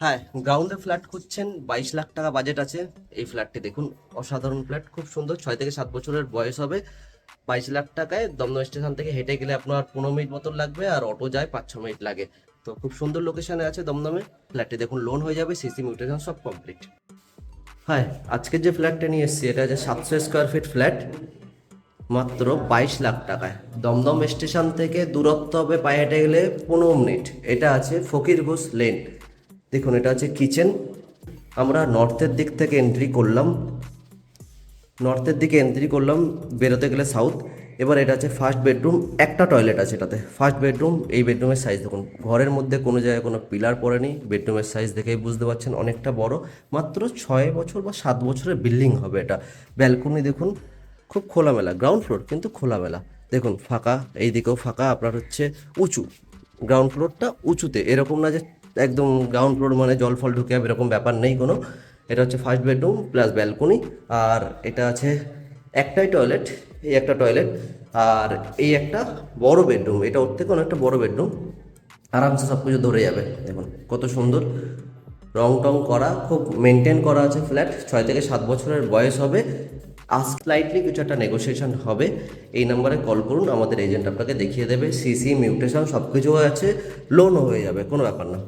হ্যাঁ গ্রাউন্ডে ফ্ল্যাট খুঁজছেন, বাইশ লাখ টাকা বাজেট আছে। এই ফ্ল্যাটটি দেখুন, অসাধারণ ফ্ল্যাট খুব সুন্দর, ছয় থেকে সাত বছরের বয়স হবে। বাইশ লাখ টাকায় দমদম স্টেশন থেকে হেঁটে গেলে আপনার পনেরো মিনিট মতন লাগবে আর অটো যায় পাঁচ ছ মিনিট লাগে। তো খুব সুন্দর লোকেশনে আছে দমদমে। ফ্ল্যাটটি দেখুন লোন হয়ে যাবে সিসি মিউটেশন সব কমপ্লিট হ্যাঁ আজকের যে ফ্ল্যাটটা নিয়ে এসেছি, এটা আছে সাতশো স্কোয়ার ফিট ফ্ল্যাট মাত্র বাইশ লাখ টাকায়। দমদম স্টেশন থেকে দূরত্ব হবে পায়ে হেঁটে গেলে পনেরো মিনিট। এটা আছে ফকির ঘোষ লেন দেখুন, এটা আছে কিচেন আমরা নর্থের দিক থেকে এন্ট্রি করলাম। নর্থের দিকে এন্ট্রি করলাম, বেরোতে গেলে সাউথ এবার এটা আছে ফার্স্ট বেডরুম একটা টয়লেট আছে এটাতে। ফার্স্ট বেডরুম এই বেডরুমের সাইজ দেখুন। ঘরের মধ্যে কোনো জায়গায় কোনো পিলার পড়েনি। বেডরুমের সাইজ দেখেই বুঝতে পারছেন, অনেকটা বড়। মাত্র ছয় বছর বা সাত বছরের বিল্ডিং হবে এটা। ব্যালকনি দেখুন, খুব খোলামেলা গ্রাউন্ড ফ্লোর কিন্তু খোলামেলা। দেখুন, ফাঁকা এই দিকেও ফাঁকা, আপনার হচ্ছে উঁচু। গ্রাউন্ড ফ্লোরটা উঁচুতে, এরকম না যে একদম গ্রাউন্ড ফ্লোর মানে জল ফল ঢুকে যাবে এরকম ব্যাপার নেই কোনো। এটা হচ্ছে ফার্স্ট বেডরুম প্লাস ব্যালকনি আর এটা আছে একটাই টয়লেট এই একটা টয়লেট আর এই একটা বড় বেডরুম এটা ওর থেকে অনেকটা বড় বেডরুম আরামসে সব কিছু ধরে যাবে, দেখুন কত সুন্দর। রং টং করা, খুব মেনটেন করা আছে ফ্ল্যাট ছয় থেকে সাত বছরের বয়স হবে। আর স্লাইটলি কিছু একটা নেগোসিয়েশন হবে। এই নাম্বারে কল করুন, আমাদের এজেন্ট আপনাকে দেখিয়ে দেবে। সিসি মিউটেশন সব কিছু আছে লোনও হয়ে যাবে, কোনো ব্যাপার না।